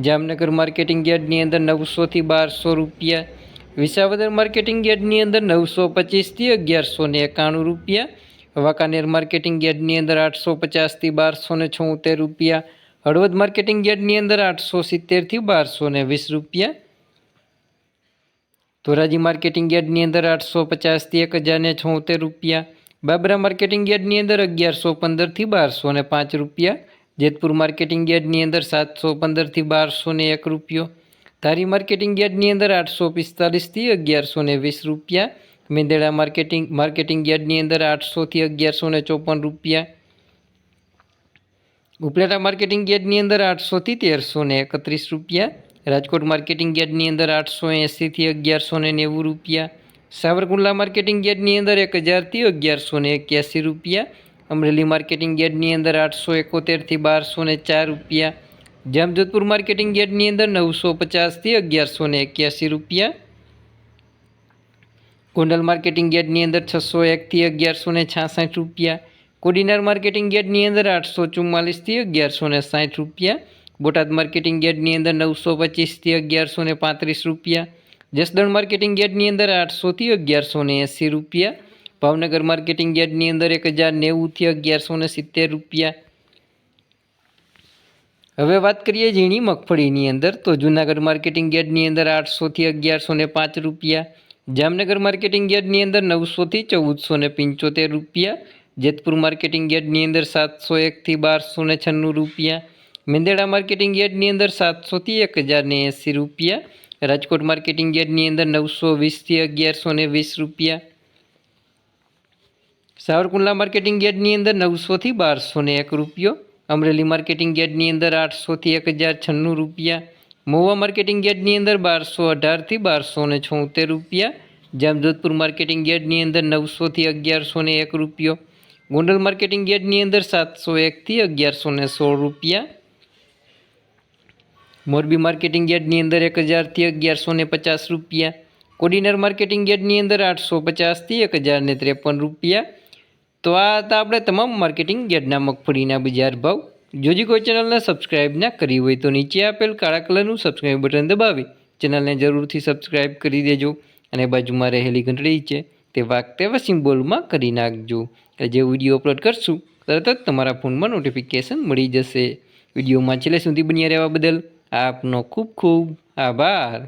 Jamnagar marketing યાર્ડની અંદર નવસોથી બારસો રૂપિયા વિસાવદર માર્કેટિંગ યાર્ડની અંદર નવસો પચીસથી અગિયારસો ને એકાણું રૂપિયા વાંકાનેર માર્કેટિંગ યાર્ડની અંદર આઠસો પચાસથી બારસો ને છોતેર રૂપિયા હળવદ માર્કેટિંગ યાર્ડની અંદર આઠસો સિત્તેરથી બારસો ને વીસ રૂપિયા ધોરાજી માર્કેટિંગ યાર્ડની અંદર આઠસો પચાસથી એક હજાર ને છોતેર રૂપિયા બાબરા માર્કેટિંગ યાર્ડની અંદર અગિયારસો પંદરથી બારસો ને પાંચ રૂપિયા જેતપુર માર્કેટિંગ યાર્ડની અંદર સાતસો પંદરથી બારસો ને એક રૂપિયો ધારી માર્કેટિંગ યાર્ડની અંદર આઠસો પિસ્તાલીસથી અગિયારસો ને વીસ રૂપિયા મેંદેડા માર્કેટિંગ માર્કેટિંગ યાર્ડની અંદર આઠસોથી અગિયારસો ને ચોપન રૂપિયા ઉપલેટા માર્કેટિંગ યાર્ડની અંદર આઠસોથી તેરસો ને એકત્રીસ રૂપિયા રાજકોટ માર્કેટિંગ યાર્ડની અંદર આઠસો એંસીથી અગિયારસો ને નેવું રૂપિયા સાવરકુંડલા માર્કેટિંગ યાર્ડની અંદર એક હજારથી અગિયારસો ને એક્યાસી રૂપિયા અમરેલી માર્કેટિંગ યાર્ડની અંદર આઠસો એકોતેરથી બારસો ને ચાર રૂપિયા જામજોધપુર માર્કેટિંગ યાર્ડની અંદર નવસો પચાસથી અગિયારસો ને એક્યાસી રૂપિયા ગોંડલ માર્કેટિંગ યાર્ડની અંદર છસો એકથી અગિયારસો ને છાસઠ રૂપિયા કોડીનાર માર્કેટિંગ યાર્ડની અંદર આઠસો ચુમ્માલીસથી અગિયારસો ને સાઠ રૂપિયા બોટાદ માર્કેટિંગ યાર્ડની અંદર નવસો પચીસથી અગિયારસો ને પાંત્રીસ રૂપિયા જસદણ માર્કેટિંગ યાર્ડની અંદર આઠસોથી અગિયારસો ને એંસી રૂપિયા ભાવનગર માર્કેટિંગ યાર્ડની અંદર એક હજાર નેવુંથી અગિયારસો ને સિત્તેર રૂપિયા હવે વાત કરીએ ઝીણી મગફળીની અંદર તો જૂનાગઢ માર્કેટિંગ યાર્ડની અંદર આઠસોથી અગિયારસો ને પાંચ રૂપિયા જામનગર માર્કેટિંગ યાર્ડની અંદર નવસોથી ચૌદસો ને પંચોતેર રૂપિયા જેતપુર માર્કેટિંગ યાર્ડની અંદર સાતસો એકથી બારસો ને છન્નું રૂપિયા મેંદેડા માર્કેટિંગ યાર્ડની અંદર સાતસોથી એક હજાર ને એંસી રૂપિયા રાજકોટ માર્કેટિંગ યાર્ડની અંદર નવસો વીસથી અગિયારસો ને વીસ રૂપિયા સાવરકુંડલા માર્કેટિંગ યાર્ડની અંદર નવસોથી બારસો ને એક રૂપિયો અમરેલી માર્કેટિંગ યાર્ડની અંદર આઠસોથી એક હજાર છન્નું રૂપિયા મહુવા માર્કેટિંગ યાર્ડની અંદર બારસો અઢારથી બારસો ને છોતેર રૂપિયા જામજોધપુર માર્કેટિંગ યાર્ડની અંદર નવસોથી અગિયારસો ને એક રૂપિયો ગોંડલ માર્કેટિંગ યાર્ડની અંદર સાતસો એકથી અગિયારસો ને સોળ રૂપિયા મોરબી માર્કેટિંગ યાર્ડની અંદર એક હજારથી અગિયારસો ને પચાસ રૂપિયા કોડીનાર માર્કેટિંગ યાર્ડની અંદર આઠસો પચાસથી એક હજાર ને ત્રેપન રૂપિયા તો આ હતા આપણે તમામ માર્કેટિંગ યાર્ડના મગફળીના બજાર ભાવ. જોજી કોઈ ચેનલને સબસ્ક્રાઇબ ના કરી હોય તો નીચે આપેલ કાળા કલરનું સબસ્ક્રાઇબ બટન દબાવી ચેનલને જરૂરથી સબસ્ક્રાઇબ કરી દેજો અને બાજુમાં રહેલી ઘંટડી છે તે વાક તેવા સિમ્બોલમાં કરી નાખજો. જે વીડિયો અપલોડ કરશું તરત જ તમારા ફોનમાં નોટિફિકેશન મળી જશે. વિડીયોમાં છેલ્લે સુધી બન્યા રહેવા બદલ આપનો ખૂબ ખૂબ આભાર.